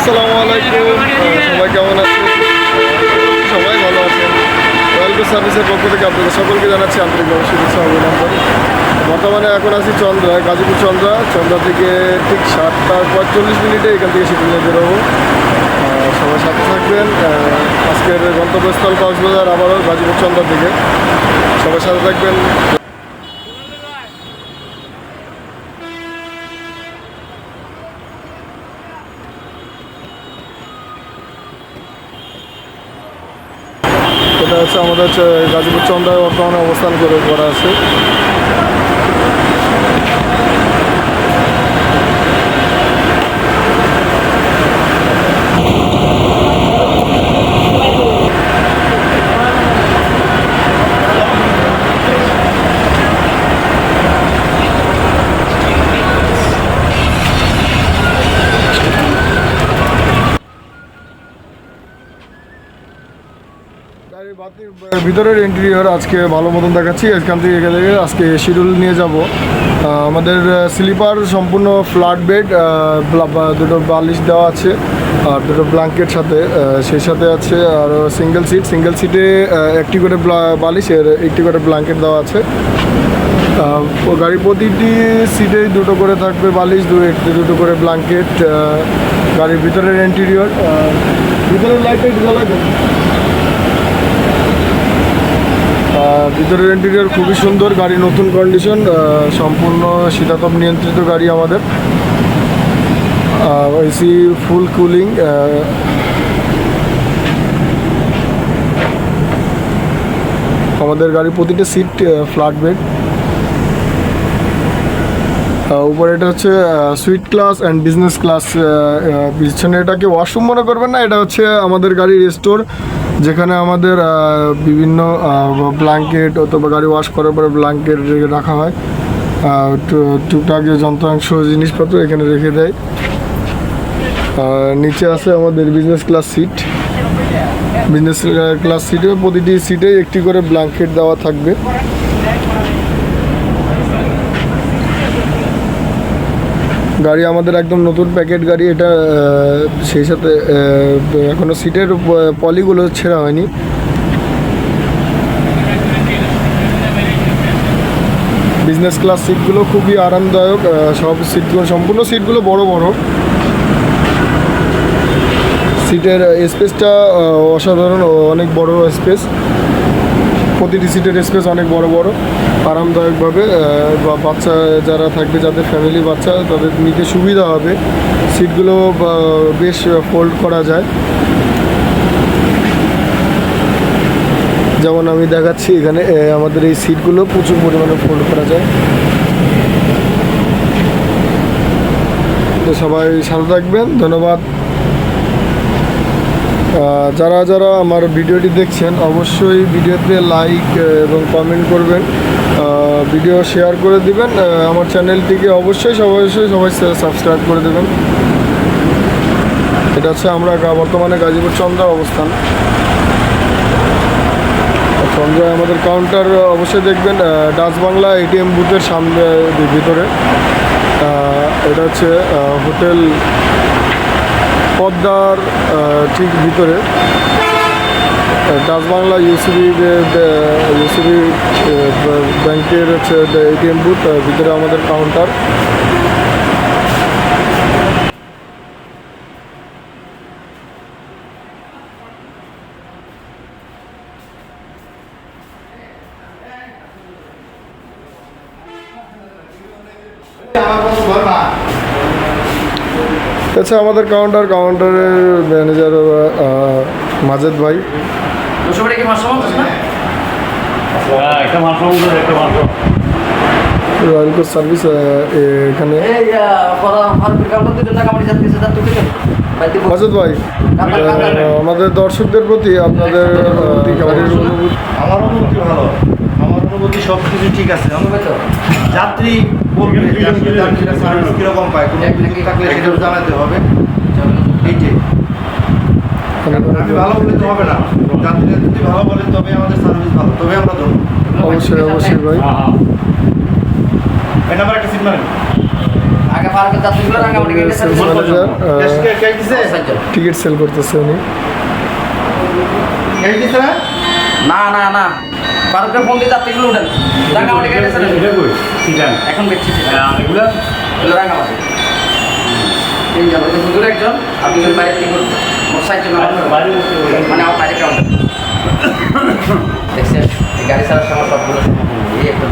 আসসালামু আলাইকুম। সবাই কেমন আছেন? সবাই ভালো আছেন। রয়্যাল সার্ভিসের পক্ষ থেকে আপনাদের সকলকে জানাচ্ছি আন্তরিকভাবে শুভেচ্ছা অভিনন্দন। বর্তমানে এখন আছি চন্দ্রায় গাজীপুর চন্দ্রা। চন্দ্রা থেকে ঠিক সাতটা পঁয়তাল্লিশ মিনিটে এখান থেকে শিডিউলে বেরোবো। সবাই সাথে থাকবেন। আজকের গন্তব্যস্থল কক্সবাজার, আবারও গাজীপুর চন্দ্রা থেকে। সবাই সাথে থাকবেন। এটা হচ্ছে আমাদের গাজীপুর চন্দ্রায় বর্তমানে অবস্থান করে করা আছে। ভিতরের ইন্টেরিয়র আজকে ভালো মতন দেখাচ্ছি। এখান থেকে গেলে আজকে শিডিউল নিয়ে যাব। আমাদের স্লিপার সম্পূর্ণ ফ্ল্যাট বেড দুটো বালিশ দেওয়া আছে আর দুটো ব্ল্যাঙ্কেট সাথে সেই সাথে আছে আর সিঙ্গেল সিট সিঙ্গেল সিটে একটি করে ব্লা- বালিশ এর একটি করে ব্ল্যাঙ্কেট দেওয়া আছে। গাড়ির প্রতিটি সিটেই দুটো করে থাকবে বালিশ দু একটি দুটো করে ব্ল্যাঙ্কেট গাড়ির ভিতরের ইন্টেরিয়র ভিতরের লাইট একটু জ্বালা দেন। আহ, ভিতরের ইন্টেরিয়র খুবই সুন্দর, গাড়ি নতুন কন্ডিশন সম্পূর্ণ শীতাতপ নিয়ন্ত্রিত গাড়ি আমাদের। এসি ফুল কুলিং আমাদের গাড়ির প্রতিটা সিট ফ্ল্যাট বেড উপরে এটা হচ্ছে suite class and business class পিছনে এটাকে ওয়াশরুম মনে করবেন না, এটা হচ্ছে আমাদের গাড়ির স্টোর যেখানে আমাদের বিভিন্ন ব্ল্যাঙ্কেট অথবা গাড়ি ওয়াশ করার পরে ব্ল্যাঙ্কেট রেখে রাখা হয়। টুকটাক যে যন্ত্রাংশ জিনিসপত্র এখানে রেখে দেয়। নিচে আছে আমাদের business class seat business class সিটে প্রতিটি সিটে একটি করে ব্ল্যাঙ্কেট দেওয়া থাকবে। গাড়ি আমাদের একদম নতুন প্যাকেট গাড়ি এটা সেই সাথে আহ, এখনও সিটের পলিগুলো ছেঁড়া হয়নি। বিজনেস ক্লাস সিটগুলো খুবই আরামদায়ক সব সিটগুলো সম্পূর্ণ সিটগুলো বড় বড়। সিটের স্পেসটা অসাধারণ অনেক বড় স্পেস প্রতিটি সিটের স্পেস অনেক বড় বড়, আরামদায়কভাবে বাচ্চা যারা থাকবে, যাদের ফ্যামিলি বাচ্চা, তাদের নিতে সুবিধা হবে। সিটগুলো বেশ ফোল্ড করা যায়। যেমন আমি দেখাচ্ছি এখানে আমাদের এই সিটগুলো প্রচুর পরিমাণে ফোল্ড করা যায়। তো সবাই সাথে থাকবেন, ধন্যবাদ। যারা যারা আমার ভিডিওটি দেখছেন, অবশ্যই ভিডিওতে লাইক এবং কমেন্ট করবেন। ভিডিও শেয়ার করে দিবেন। আমার চ্যানেলটিকে অবশ্যই অবশ্যই সবাই সাবস্ক্রাইব করে দেবেন। এটা হচ্ছে আমরা বর্তমানে গাজীপুর চন্দ্রা অবস্থান। আর চন্দ্রায় আমাদের কাউন্টার অবশ্যই দেখবেন ডাচ বাংলা এটিএম বুথের সামনে, ভিতরে। এটা হচ্ছে হোটেল পদ্মার ঠিক ভিতরে ডাচ বাংলা ইউসিবি ইউসিবি ব্যাংকের হচ্ছে এটিএম বুথ ভিতরে আমাদের কাউন্টার আচ্ছা আমাদের কাউন্টার কাউন্টারের ম্যানেজার মাজেদ ভাই। হ্যাঁ, রয়্যাল কোচ সার্ভিস এখানে। মাজেদ ভাই আমাদের দর্শকদের প্রতি আপনাদের আমার অনুভূতি ভালো। আমার সব কিছু ঠিক আছে। যাত্রী বলবে সার্ভিস কীরকম পায় কোনো থাকলে সেটা জানাতে হবে। এই যে। আমি ভালো বলে তো হবে না। যাত্রীরা যদি ভালো বলে তবে আমাদের সার্ভিস ভালো। তবে আমরা ধরবো। অবশ্যই অবশ্যই। ভাই। হ্যাঁ হ্যাঁ। এই নাম্বার একটা সিট মারেন। টিকিট সেল করতেছে উনি। না না না। ফারুকের ফোন দিয়ে যাত্রীগুলো উঠেন। রাঙামাটি এখন দেখছি। রাঙামাটি হুজুর একজন আপনি বাইরে থেকে মোট বাইরে বসে মানে আমার বাইরে কেমন দেখছেন এই গাড়ি ছাড়ার সময় সবগুলো এই একটা